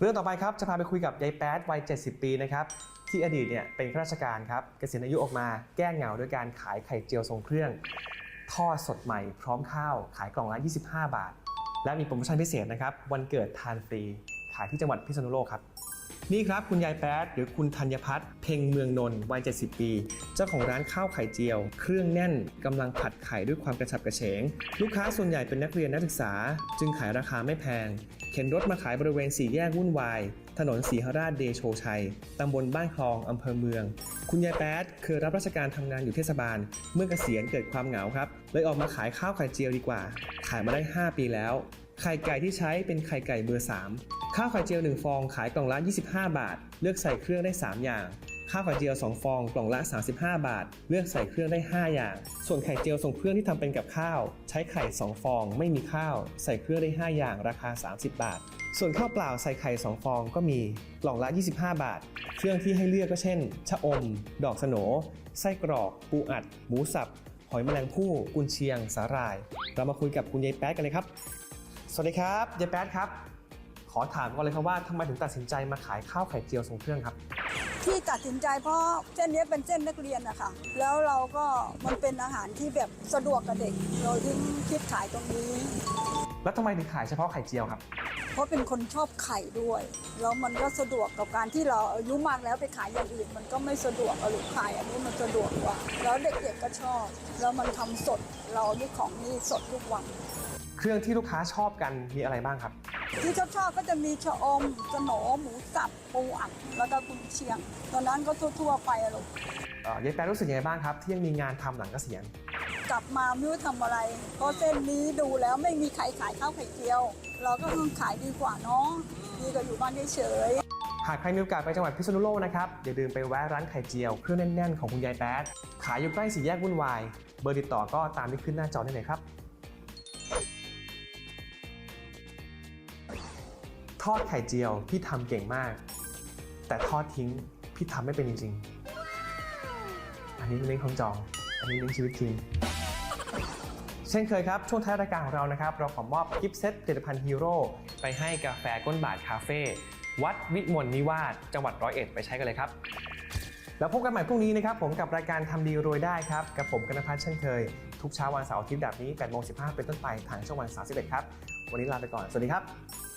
เรื่องต่อไปครับจะพาไปคุยกับยายแป๊ดวัย 70 ปีนะครับที่อดีตเนี่ยเป็นข้าราชการครับเกษียณอายุออกมาแก้เหงาด้วยการขายไข่เจียวทรงเครื่องทอดสดใหม่พร้อมข้าวขายกล่องละ 25 บาท และมีโปรโมชั่นพิเศษนะครับวันเกิดทานฟรีขายที่จังหวัดพิษณุโลกครับ นี่ครับคุณยายแป๊ดหรือคุณธัญพัฒน์เพ็งเมืองนนท์วัย 70 ปี เจ้าของร้านข้าวไข่เจียว เครื่องแน่นกำลังผัดไข่ด้วยความกระฉับกระเฉง ลูกค้าส่วนใหญ่เป็นนักเรียนนักศึกษา จึงขายราคาไม่แพง เข็นรถมาขายบริเวณสี่แยกวุ่นวาย ถนนสีหราชเดโชชัยตำบลบ้านคลองอำเภอเมือง คุณยายแป๊ดเคยรับราชการทำงานอยู่เทศบาล เมื่อเกษียณเกิดความเหงาครับ เลยออกมาขายข้าวไข่เจียวดีกว่า ขายมาได้ 5 ปีแล้วไข่ไก่ที่ใช้เป็นไข่ไก่เบอร์ 3 ข้าวไข่เจียว 1 ฟองขายกล่องละ 25 บาท เลือกใส่เครื่องได้ 3 อย่าง ข้าวไข่เจียว 2 ฟองกล่องละ 35 บาท เลือกใส่เครื่องได้ 5 อย่าง ส่วนไข่เจียวส่งเครื่องที่ทำเป็นกับข้าว ใช้ไข่ 2 ฟอง ไม่มีข้าว ใส่เครื่องได้ 5 อย่าง ราคา 30 บาท ส่วนข้าวเปล่าใส่ไข่ 2 ฟองก็มีกล่องละ 25 บาท เครื่องที่ให้เลือกก็เช่น ชะอม ดอกสโหนไส้กรอก ปูอัด หมูสับ หอยแมลงภู่ กุนเชียง สาหร่าย เรามาคุยกับคุณยายแป๊ดกันเลยครับ สวัสดีครับ ยายแป๊ดครับ อถามก่อนเลยครับว่าทำไมถึงตัดสินใจมาขายข้าวไข่เจียวทรงเครื่องครับ ที่ตัดสินใจเพราะเส้นนี้เป็นเส้นนักเรียนนะคะแล้วเราก็มันเป็นอาหารที่แบบสะดวกกับเด็ก เราถึงคิดขายตรงนี้ แล้วทำไมถึงขายเฉพาะไข่เจียวครับเพ ราะเป็นคนชอบไข่ด้วย แล้วมันก็สะดวกกับการที่เราอายุมากแล้วไปขายอย่างอื่น มันก็ไม่สะดวกเอาหรือขายอันนี้มันสะดวกกว่า แล้วเด็กๆก็ชอบ แล้วมันทำสดเรานี่ของนี่สดทุกวัน เครื่องที่ลูกค้าชอบกันมีอะไรบ้างครับ ที่ชอบชอบก็จะมีชะอมสโหนหมูสับปูอัดแล้วก็กุนเชียง ตอนนั้นก็ทั่วๆไปอะลูกเอ่อยายแป๊ดรู้สึกยังไงบ้างครับ ที่ยังมีงานทำหลังเกษียณ กลับมาไม่รู้ทำอะไร เพราะเส้นนี้ดูแล้วไม่มีใครขายข้าวไข่เจียว เราก็ต้องขายดีกว่าเนาะดีกว่าอยู่บ้านเฉยๆหากใครมีโอกาสไปจังหวัดพิษณุโลกนะครับ อย่าลืมไปแวะร้านไข่เจียวเครื่องแน่นๆของคุณยายแป๊ดขายอยู่ใกล้สี่แยกวุ่นวาย เบอร์ติดต่อก็ตามที่ขึ้นหน้าจอได้เลยครับ ทอดไข่เจียวพี่ทำเก่งมาก แต่ทอดทิ้งพี่ทำไม่เป็นจริงๆ อันนี้เลี้ยงของจอง อันนี้เลี้ยงชีวิตจริง เช่นเคยครับ ช่วงท้ายรายการของเรานะครับ เราขอมอบกิฟต์เซตผลิตภัณฑ์ฮีโร่ไปให้กาแฟก้นบาทคาเฟ่วัดวิมลนิวาสจังหวัดร้อยเอ็ดไปใช้กันเลยครับ แล้วพบกันใหม่พรุ่งนี้นะครับ ผมกับรายการทำดีรวยได้ครับ กับผมกนพัฒน์เช่นเคย ทุกเช้าวันเสาร์อาทิตย์แบบนี้8โมง15 เป็นต้นไปทางช่องวัน 31 ครับ วันนี้ลาไปก่อน สวัสดีครับ